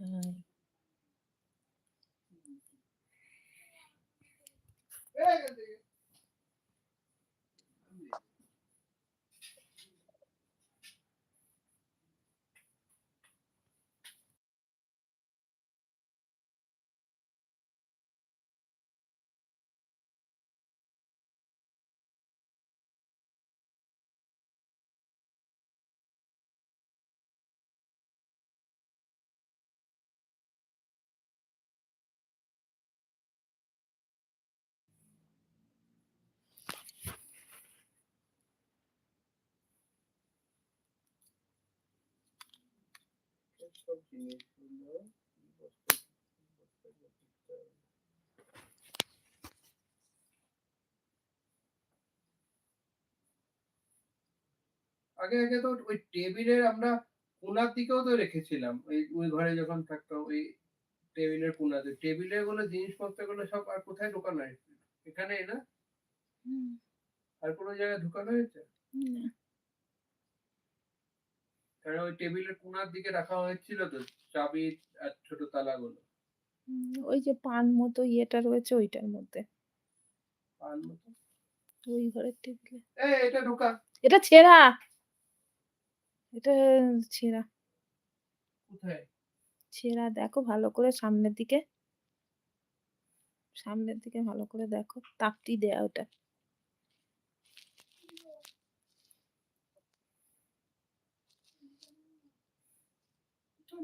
High. জিনিসগুলো? আগে আগে তো ওই টেবিলের আমরা কোনার দিকেও তো রেখেছিলাম। ওই ওই ঘরে যখন থাকতাম ওই টেবিলের কোনাতে। টেবিলেরগুলো জিনিসপত্রগুলো সব আর কোথায় ঢোকানো হয়েছে? এখানেই না? আর কোনো জায়গায় ঢোকানো হয়েছে? না। কারণ ওই টেবিলের কোনার দিকে রাখা হয়েছিল তো চাবি আর ছোট তালাগুলো ওই যে পান মতো ইয়েটা রয়েছে ওইটার মধ্যে। পান মতো ওই ঘরের টেবিলে। এই এটা ঢোকা এটা ছেঁড়া। এটা ছেঁড়া। কোথায় ছেঁড়া দেখো ভালো করে সামনের দিকে। সামনের দিকে ভালো করে দেখো। তাকটি দেয়া ওটা।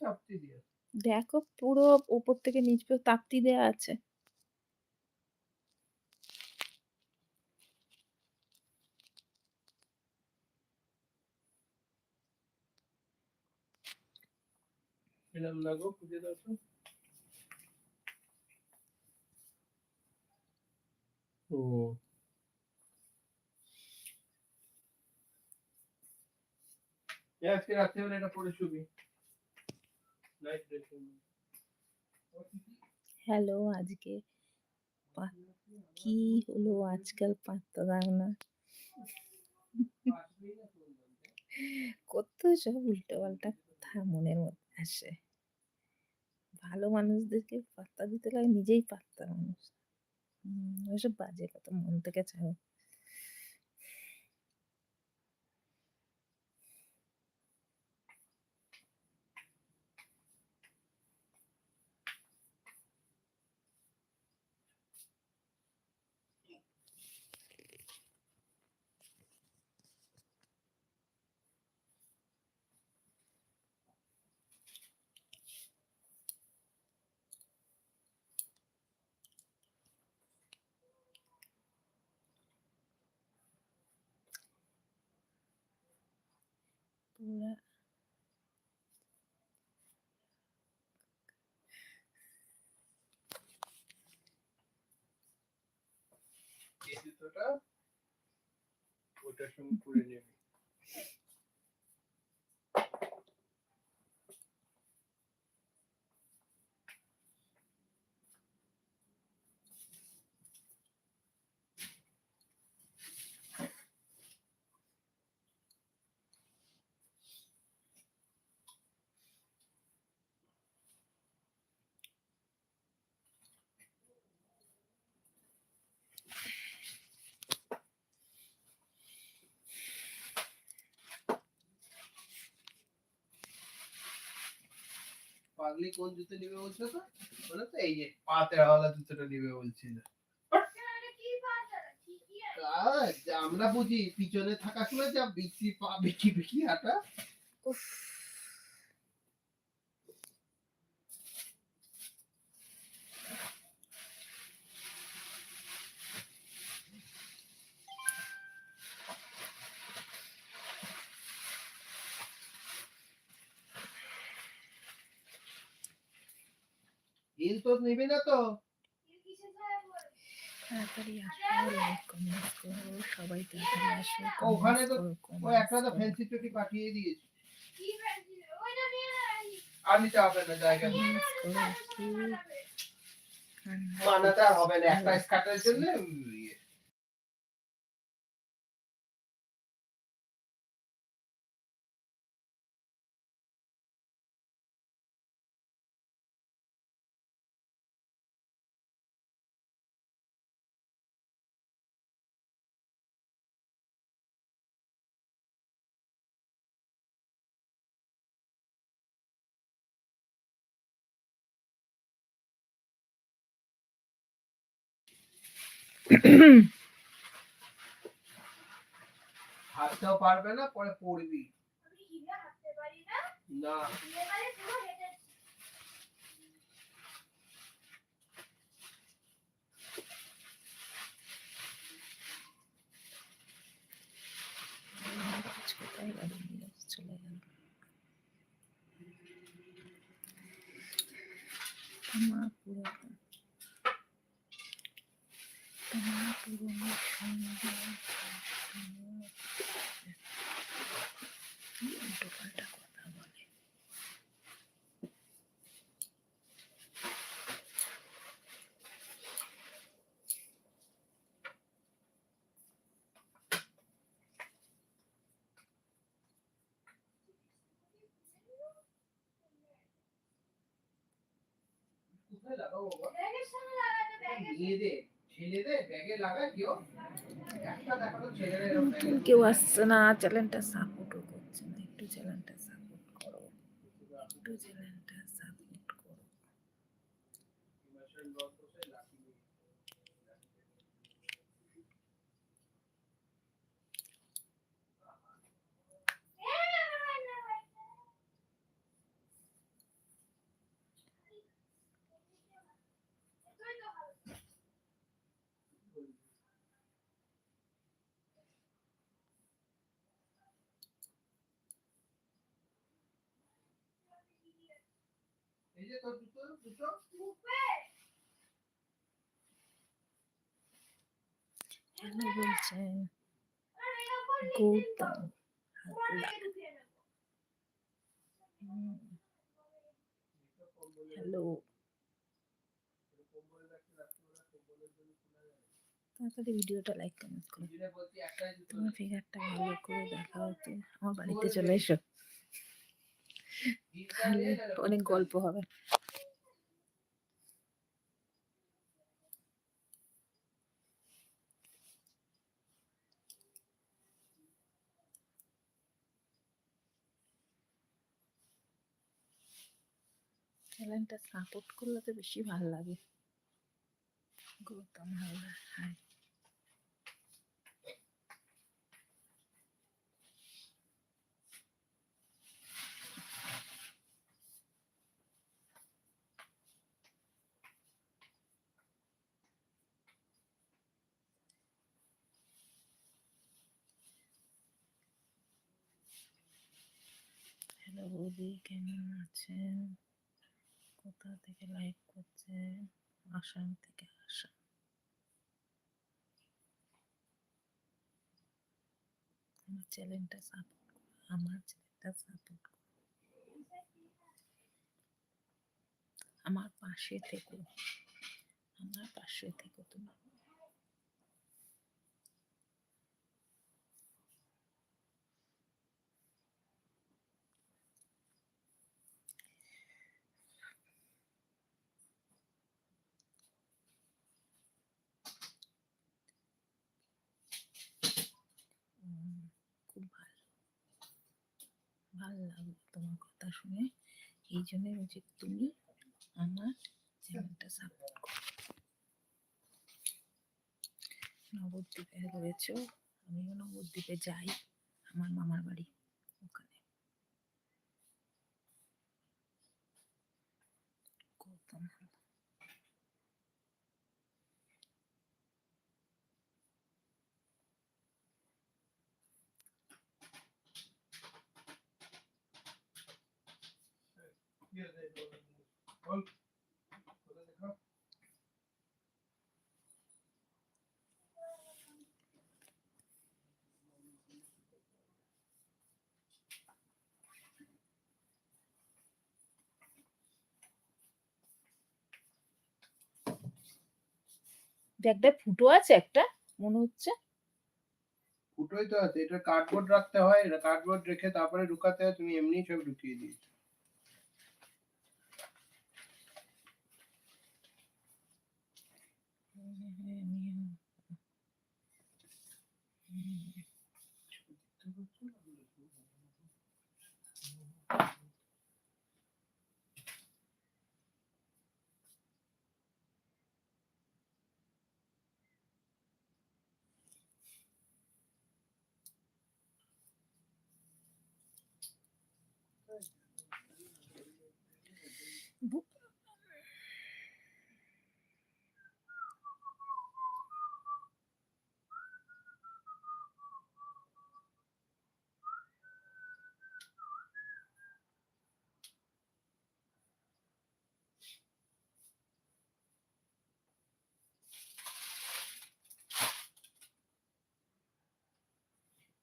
চাপতি দিয়ে। দেখো পুরো উপর থেকে নিচ পর্যন্ত তাকতি দেয়া আছে। পেলাম না গো খুঁজে দাও তো ও আজকে রাত্রেবেলা এটা পরে শুবি হ্যালো আজকে কি হলো আজকাল পাত্তা দাও না। কত সব উল্টোপাল্টা কথা মনের মধ্যে আসে। ভালো মানুষদেরকে পাত্তা দিতে লাগে, নিজেই পাত্তা মানুষ। ওসব বাজে কথা, মন থেকে ছাড়ো। পুরা এই জুতোটা ওটার সঙ্গে পরে নেবে। পাগলি কোন জুতো নিবে বলছো তো? বলো তো, এই যে পাতেরাওয়ালা জুতোটা নিবে বলছিল। আমরা বুঝি, পিছনে থাকা যা বিক্রি পা বিক্রি বিক্রি হাঁটা। উফ। হিল তো নিবি না তো তাড়াতাড়ি আসো লাইক কমেন্টস করো সবাই তাড়াতাড়ি আসো ওখানে তো একটা তো ফ্যান্সি চটি পাঠিয়ে দিয়েছি। আর নিতে হবে না জায়গা আর হবে না একটা স্কার্টের জন্য হাঁটতেও পারবে না পরে পড়বি। না না হিলে মানে পুরো হেঁটে কোথায় গাড়ি নিয়ে চলে গেল আমার পুরো তোমার পুরনো সঙ্গে কি উল্টোপাল্টা কথা বলে কোথায় লাগাবো বাবা ব্যাগের সঙ্গে লাগাতে ব্যাগের মেয়েদের ছেলেদের কেউ আসছে না চ্যানেলটা সাপোর্টও করছে না একটু চ্যানেলটা সাপোর্ট করো একটু চ্যানেলটা যে তোর দুটো দুটো হ্যালো বলছেন গৌতম হ্যালো তাড়াতাড়ি ভিডিওটা লাইক কমেন্ট করো তোমার ফিগারটা ভালো করে দেখা হতো আমার বাড়িতে চলে এসো। অনেক গল্প হবে। চ্যানেলটা সাপোর্ট করলে তো বেশি ভালো লাগে। গৌতম হালদার হাই বৌদি কেমন কোথা থেকে লাইভ আসাম থেকে আসাম আমার সাপোর্ট আমার সাপোর্ট আমার পাশে থেকো। আমার পাশে থেকো তুমি ভালো লাগল তোমার কথা শুনে। এই জন্য বলছি তুমি আমার চ্যানেলটা সাপোর্ট করো। নবদ্বীপে রয়েছে, আমিও নবদ্বীপে যাই, আমার মামার বাড়ি ওখানে গৌতম হালদার। বল কোথায় দেখো ব্যাগটা ফুটো আছে একটা, মনে হচ্ছে। ফুটোই তো আছে, এটা কার্ডবোর্ড রাখতে হয় কার্ডবোর্ড রেখে তারপরে ঢুকাতে হয়, তুমি এমনি সব ঢুকিয়ে দিয়েছ। বু-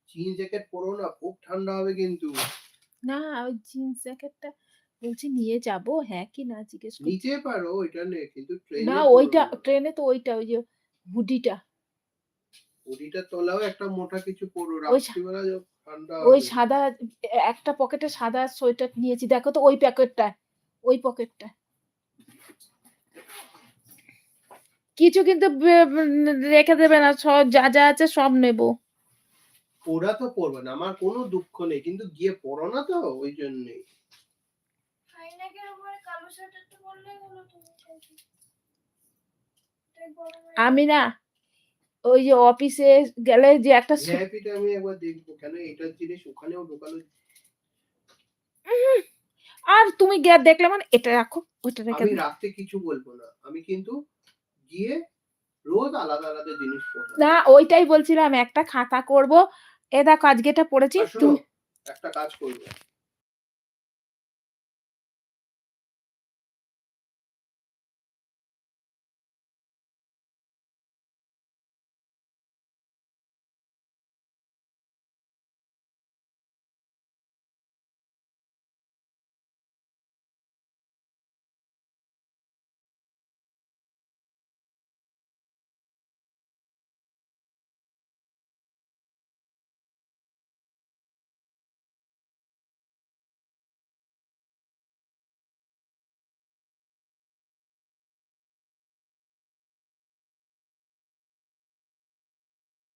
জিন্স জ্যাকেট পরো না খুব ঠান্ডা হবে কিন্তু। না ওই জিন্স জ্যাকেটটা বলছি নিয়ে যাব? হ্যাঁ কি না? জিজ্ঞেস করছি নিতে পারো ওইটা নে কিন্তু ট্রেনে না ওইটা ট্রেনে তো ওইটা ওই যে হুডিটা। হুডিটা তলাও একটা মোটা কিছু পরো রাত্রিবেলা ঠান্ডা ওই সাদা একটা পকেটে সাদা সোয়েটার নিয়েছি দেখো তো ওই প্যাকেটটা ওই পকেটটা কিছু কিন্তু রেখে দেবে না সব যা যা আছে সব নেব। ওরা তো পরবে না আমার কোনো দুঃখ নেই কিন্তু গিয়ে পড়ো না তো ওই জন্যই। আমি না ওই যে অফিসে গেলে যে একটা সু- আমি একবার দেখব কেন এটার জিনিস ওখানেও ঢোকানো আর তুমি গে- দেখলে মানে এটা রাখো ওটা রেখে আমি। রাতে কিছু বলব না আমি কিন্তু গিয়ে রোজ আলাদা আলাদা জিনিস না ওইটাই বলছিলাম একটা খাতা করব। এ দেখো আজকে এটা পড়েছি তুমি একটা কাজ করবে।